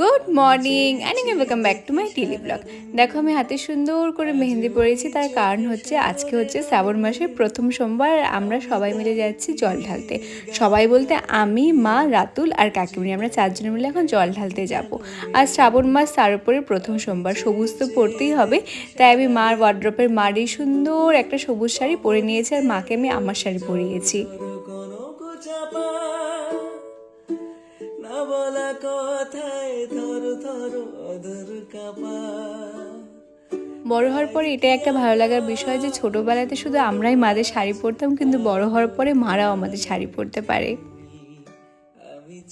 Good morning and welcome back to my daily vlog দেখো আমি হাতে সুন্দর করে মেহেন্দি পরেছি তার কারণ হচ্ছে আজকে হচ্ছে শ্রাবণ মাসের প্রথম সোমবার আমরা সবাই মিলে যাচ্ছি জল ঢালতে। সবাই বলতে আমি মা রাতুল আর কাকিমণি আমরা চারজনে মিলে এখন জল ঢালতে যাব। আর শ্রাবণ মাস তার উপরে প্রথম সোমবার সবুজ তো পরতেই হবে। তাই আমি মার ওয়ার্ড্রপের মারই সুন্দর একটা সবুজ শাড়ি পরে নিয়েছি আর মাকে আমি আমার শাড়ি পরিয়েছি। বলা কথায় থর থর অধর কাপা। বড় হওয়ার পরে এটা একটা ভালো লাগার বিষয় যে ছোটবেলাতে শুধু আমরাই মাদের শাড়ি পরতাম, কিন্তু বড় হওয়ার পরে মারাও আমাদের শাড়ি পরতে পারে।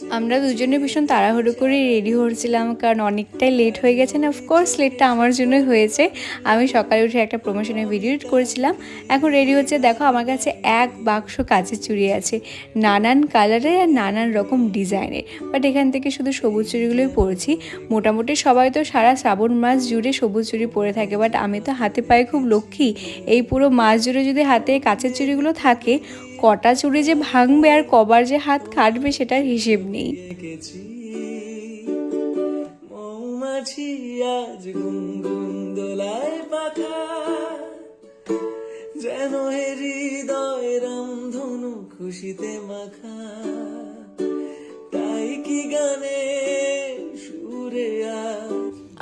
আমরা দুজনে ভীষণ তাড়াহুড়ো করে রেডি হচ্ছিলাম কারণ অনেকটাই লেট হয়ে গেছে না? অফকোর্স লেটটা আমার জন্যই হয়েছে। আমি সকালে উঠে একটা প্রমোশনের ভিডিও করেছিলাম। এখন রেডি হচ্ছে, দেখো আমার কাছে এক বাক্স কাচের চুড়ি আছে। নানান কালারের আর নানান রকম ডিজাইনের বাট এখান থেকে শুধু সবুজ চুড়িগুলোই পরেছি। মোটামুটি সবাই তো সারা শ্রাবণ মাস জুড়ে সবুজ চুড়ি পরে থাকে বাট আমি তো হাতে পায়ে খুব লক্ষ্মী। এই পুরো মাস জুড়ে যদি হাতে কাচের চুড়িগুলো থাকে কটা চুড়ি যে ভাঙবে আর কবার যে হাত কাটবে সেটার হিসেব নেই। মৌমাছি আজ গুনগুন যেন হৃদয় হৃদয় রামধনু খুশিতে মাখা।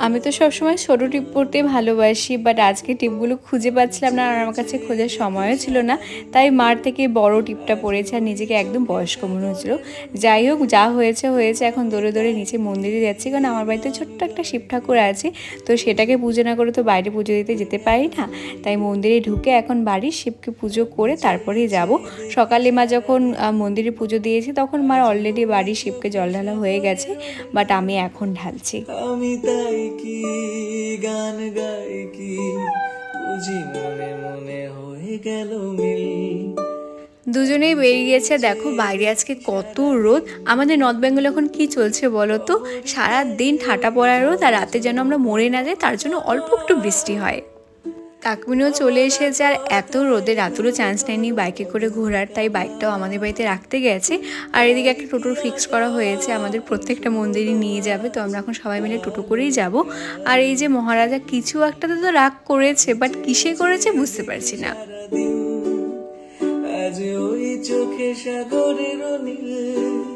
আমি তো সবসময় ছোটো টিপ পরতে ভালোবাসি বাট আজকে টিপগুলো খুঁজে পাচ্ছিলাম না আর আমার কাছে খোঁজার সময়ও ছিল না। তাই মার থেকে বড় টিপটা পড়েছে আর নিজেকে একদম বয়স্ক মনে হচ্ছিল। যাই হোক, যা হয়েছে হয়েছে। এখন দৌড়ে দৌড়ে নিচে মন্দিরে যাচ্ছি, কারণ আমার বাড়িতে ছোট্ট একটা শিব ঠাকুর আছে। তো সেটাকে পুজো না করে তো বাইরে পুজো দিতে যেতে পারি না। তাই মন্দিরে ঢুকে এখন বাড়ির শিবকে পুজো করে তারপরেই যাব। সকালে মা যখন মন্দিরে পুজো দিয়েছি, তখন মার অলরেডি বাড়ির শিবকে জল ঢালা হয়ে গেছে বাট আমি এখন ঢালছি। আমি তাই কি গান গাই কি? বুঝি মনে মনে হয়ে গেল মিল। দুজনেই বেরিয়ে গেছে দেখো বাইরে আজকে কত রোদ। আমাদের নর্থ বেঙ্গল এখন কি চলছে বলো তো? সারাদিন ঠাটা পড়া রোদ আর রাতে যেন আমরা মরে না যাই, তার জন্য অল্প একটু বৃষ্টি হয়। কাকমিনও চলে এসেছে আর এত রোদে রাতুরও চান্স নেয়নি বাইকে করে ঘোরার, তাই বাইকটাও আমাদের বাড়িতে রাখতে গেছে। আর এদিকে একটা টোটো ফিক্স করা হয়েছে, আমাদের প্রত্যেকটা মন্দিরে নিয়ে যাবে, তো আমরা এখন সবাই মিলে টোটো করেই যাব। আর এই যে মহারাজা কিছু একটাতে তো রাগ করেছে বাট কিসে করেছে বুঝতে পারছি না। চোখে সাগরের নীল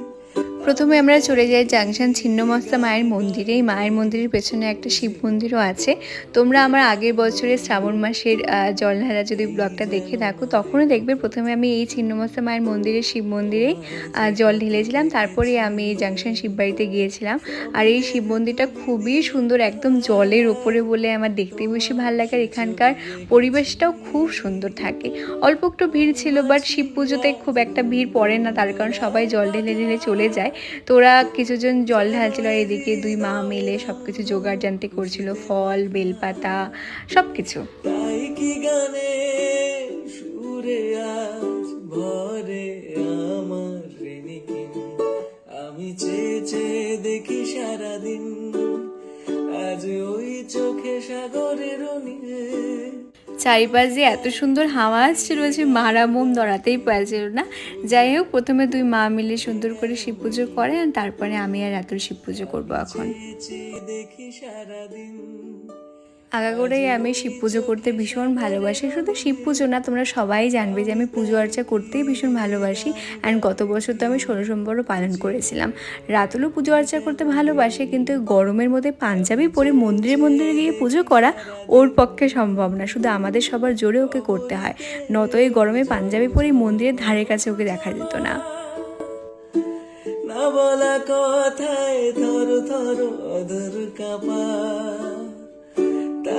প্রথমে আমরা চলে যাই জাংশন ছিন্নমস্তা মায়ের মন্দিরে। এই মায়ের মন্দিরের পেছনে একটা শিব মন্দিরও আছে। তোমরা আমার আগের বছরে শ্রাবণ মাসের জলঢালা যদি ব্লগটা দেখে থাকো, তখনও দেখবে প্রথমে আমি এই ছিন্নমস্তা মায়ের মন্দিরে, শিব মন্দিরেই জল ঢেলেছিলাম। তারপরে আমি এই জাংশন শিববাড়িতে গিয়েছিলাম। আর এই শিব মন্দিরটা খুবই সুন্দর, একদম জলের ওপরে বলে আমার দেখতে বেশি ভালো লাগে। আর এখানকার পরিবেশটাও খুব সুন্দর থাকে। অল্প একটু ভিড় ছিল বাট শিব পুজোতে খুব একটা ভিড় পড়ে না। তার কারণ সবাই জল ঢেলে ঢেলে চলে যায়। তো ওরা কিছুজন জল ঢালছিল এদিকে, দুই মা মিলে সব কিছু জোগাড় জানতে করছিল, ফল, বেলপাতা সব কিছু আমি চেয়ে দেখি সারাদিন, আজ ওই চোখে সাগরের নীল চারিপাশ এত সুন্দর হাওয়া আসছিল যে মারা মোম দড়াতেই পারছিল না। যাই হোক, প্রথমে দুই মা মিলে সুন্দর করে শিব পুজো করে তারপরে আমি আর এত শিব পুজো করব এখন। দেখি সারাদিন। আগাগোড়াই আমি শিব পুজো করতে ভীষণ ভালোবাসি। শুধু শিব পুজো না, তোমরা সবাই জানবে যে আমি পুজো আর্চা করতেই ভীষণ ভালোবাসি। অ্যান্ড গত বছর তো আমি ষোলো সোমবারও পালন করেছিলাম। রাতুলও পুজো আর্চা করতে ভালোবাসে, কিন্তু গরমের মধ্যে পাঞ্জাবি পরে মন্দিরে মন্দিরে গিয়ে পুজো করা ওর পক্ষে সম্ভব না। শুধু আমাদের সবার জোরে ওকে করতে হয়। নত এই গরমে পাঞ্জাবি পরে মন্দিরের ধারে কাছে ওকে দেখা যেত না। না বলা কথায় থর থর অধর কাপা।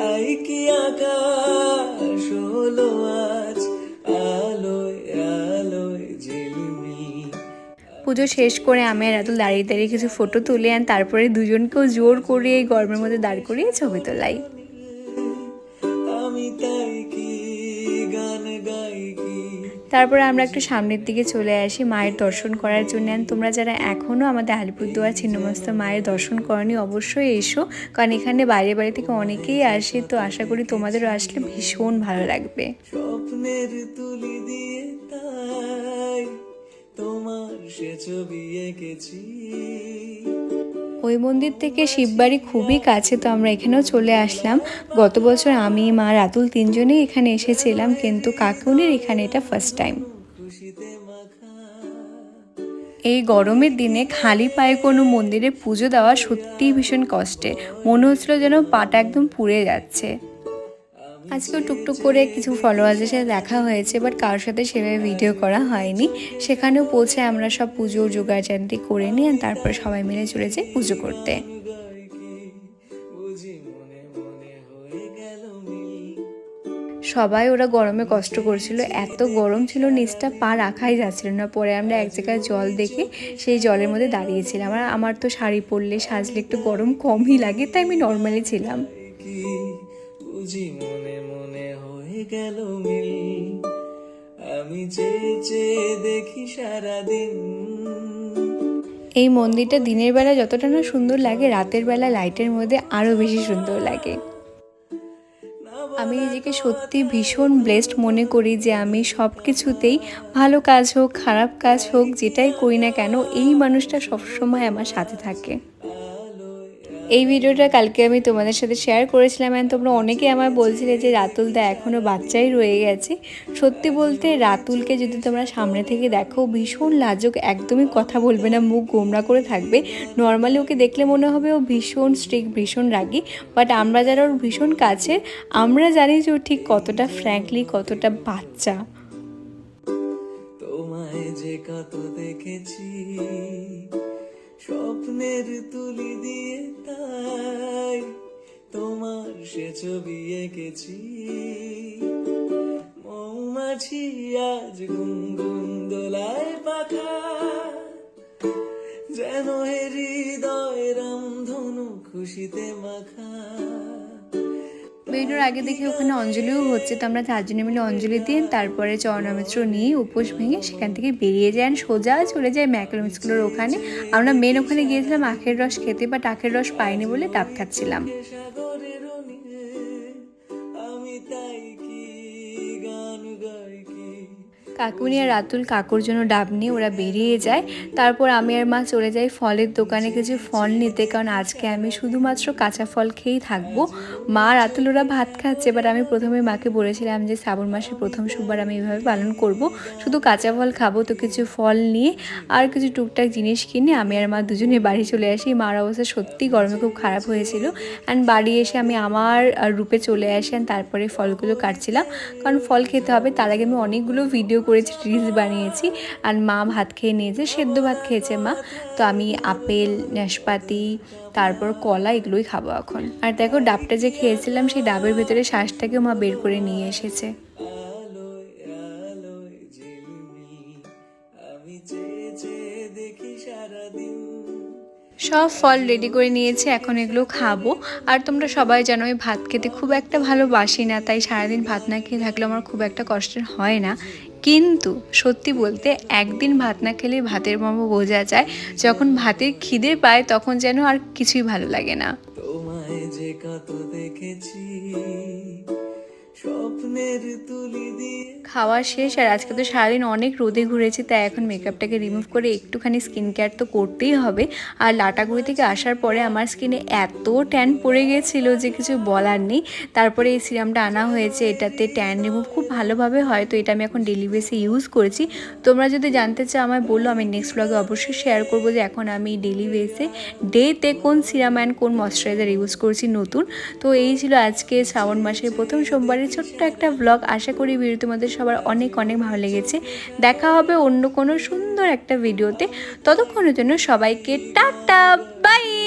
তাই কি আকাশ হলো আজ? পুজো শেষ করে আমি আর রাতুল দাঁড়িয়ে দাঁড়িয়ে কিছু ফটো তুলে আন তারপরে দুজনকেও জোর করে এই গরমের মধ্যে দাঁড় করিয়ে ছবি তোলাই। তারপরে আমরা একটু সামনের দিকে চলে আসি, মায়ের দর্শন করার জন্য। তোমরা যারা এখনও আমাদের আলিপুরদুয়ার ছিন্নমস্ত মায়ের দর্শন করনি, অবশ্যই এসো। কারণ এখানে বাইরে বাইরে থেকে অনেকেই আসে, তো আশা করি তোমাদেরও আসলে ভীষণ ভালো লাগবে। স্বপ্নের তুলি দিয়ে তাই তোমার সে ছবি এঁকেছি। ওই মন্দির থেকে শিববাড়ি খুবই কাছে, তো আমরা এখানেও চলে আসলাম। গত বছর আমি, মা, রাতুল তিনজনেই এখানে এসেছিলাম, কিন্তু কাকুনির এখানে এটা ফার্স্ট টাইম এই গরমের দিনে খালি পায়ে কোনো মন্দিরে পুজো দেওয়া সত্যিই ভীষণ কষ্টে। মনে হচ্ছিল যেন পাটা একদম পুড়ে যাচ্ছে। আজকেও টুকটুক করে কিছু ফলোয়ার্সের সাথে দেখা হয়েছে বাট কারোর সাথে সেভাবে ভিডিও করা হয়নি। সেখানেও পৌঁছে আমরা সব পুজোর জোগাড়জান্তি করে নিই আর তারপরে সবাই মিলে চলে যাই পুজো করতে। সবাই ওরা গরমে কষ্ট করছিল, এত গরম ছিল, নিচটা পা রাখাই যাচ্ছিল না। পরে আমরা এক জায়গায় জল দেখে সেই জলের মধ্যে দাঁড়িয়েছিলাম। আর আমার তো শাড়ি পরলে সাজলে একটু গরম কমই লাগে, তাই আমি নর্মালি ছিলাম। বুঝি মনে গেল মিল আমি চেয়ে চেয়ে দেখি সারাদিন। এই মন্দিরটা দিনের বেলা যতটা না সুন্দর লাগে, রাতের বেলা লাইটের মধ্যে আরও বেশি সুন্দর লাগে। আমি নিজেকে সত্যি ভীষণ ব্লেসড মনে করি যে আমি সব কিছুতেই ভালো কাজ হোক, খারাপ কাজ হোক, যেটাই করি না কেন, এই মানুষটা সবসময় আমার সাথে থাকে। এই ভিডিওটা কালকে আমি তোমাদের সাথে শেয়ার করেছিলাম and তোমরা অনেকে আমায় বলছিলে যে রাতুল দা এখনও বাচ্চাই রয়ে গেছে। সত্যি বলতে রাতুলকে যদি তোমরা সামনে থেকে দেখো, ভীষণ লাজক, একদমই কথা বলবে না, মুখ গোমরা করে থাকবে। নর্মালি ওকে দেখলে মনে হবে ও ভীষণ স্ট্রিক ভীষণ রাগী বাট আমরা যারা ওর ভীষণ কাছে আমরা জানি যে ও ঠিক কতটা ফ্র্যাঙ্কলি কতটা বাচ্চা। তোমায় যে কত দেখেছি স্বপ্নের তুলি দিয়ে তাই তোমার সে ছবি এঁকেছি। মৌমাছি আজ গুনগুন দোলায় পাখা, যেন হৃদয় রাম ধনু খুশিতে মাখা। বেরোনোর আগে দেখি ওখানে অঞ্জলিও হচ্ছে, তো আমরা চারজনে মিলে অঞ্জলি দিন তারপরে চরণামিত্র নিয়ে উপোস ভেঙে সেখান থেকে বেরিয়ে যান সোজা চলে যায় ম্যাকলম ওখানে। আমরা মেন ওখানে গিয়েছিলাম, আখের রস খেতে বা আখের রস পাইনি বলে ডাব খাচ্ছিলাম। কাকুনি আর রাতুল কাকুর জন্য ডাব নিয়ে ওরা বেরিয়ে যায়। তারপর আমি আর মা চলে যাই ফলের দোকানে কিছু ফল নিতে, কারণ আজকে আমি শুধুমাত্র কাঁচা ফল খেয়েই থাকব। মা রাতুল ওরা ভাত খাচ্ছে বাট আমি প্রথমে মাকে বলেছিলাম যে শ্রাবণ মাসের প্রথম সোমবার আমি এভাবে পালন করব। শুধু কাঁচা ফল খাব তো কিছু ফল নিয়ে আর কিছু টুকটাক জিনিস কিনে আমি আর মা দুজনে বাড়ি চলে আসি। মার অবস্থা সত্যি গরমে খুব খারাপ হয়েছিল। অ্যান্ড বাড়ি এসে আমি আমার রূপে চলে আসি and তারপরে ফলগুলো কাটছিলাম। কারণ ফল খেতে হবে, তার আগে আমি অনেকগুলো ভিডিও করেছি, রিলস বানিয়েছি। আর মা ভাত খেয়ে নিয়েছে সেদ্ধ ভাত খেয়েছে মা। তো আমি আপেল, নাশপাতি, তারপর কলা এগুলোই খাব এখন। আর দেখো ডাবটা যে খেয়েছিলাম, সেই ডাবের ভেতরে শ্বাসটাকেও মা বের করে নিয়ে এসেছে। সব ফল রেডি করে নিয়েছে, এখন এগুলো খাব। আর তোমরা সবাই জানো আমি ভাত খেতে খুব একটা ভালোবাসি না, তাই সারাদিন ভাত না খেয়ে থাকলে আমার খুব একটা কষ্টের হয় না। কিন্তু সত্যি বলতে একদিন ভাত না খেলে ভাতের মর্ম বোঝা যায়। যখন ভাতের খিদে পায় তখন যেন আর কিছুই ভালো লাগে না। তোমায় যে কত দেখেছি খাওয়া শেষ আর আজকে তো সারাদিন অনেক রোদে ঘুরেছি, তাই এখন মেকআপটাকে রিমুভ করে একটুখানি স্কিন কেয়ার তো করতেই হবে। আর লাটাগুড়ি থেকে আসার পরে আমার স্কিনে এত ট্যান পড়ে গেছিল যে কিছু বলার নেই। তারপরে এই সিরামটা আনা হয়েছে, এটাতে ট্যান রিমুভ খুব ভালোভাবে হয়, তো এটা আমি এখন ডেলি বেসে ইউজ করেছি। তোমরা যদি জানতে চাও, আমায় বলল আমি নেক্সট ব্লগে অবশ্যই শেয়ার করব যে এখন আমি ডেলি বেসে ডেতে কোন সিরাম অ্যান্ড কোন ময়শ্চারাইজার ইউজ করছি নতুন। তো এই ছিল আজকে শ্রাবণ মাসের প্রথম সোমবারের ছোট্ট একটা ব্লগ আশা করি ভিডিও তোমাদের সবার অনেক অনেক ভালো লেগেছে। দেখা হবে অন্য কোনো সুন্দর একটা ভিডিওতে ততক্ষণের জন্য সবাইকে টাটা বাই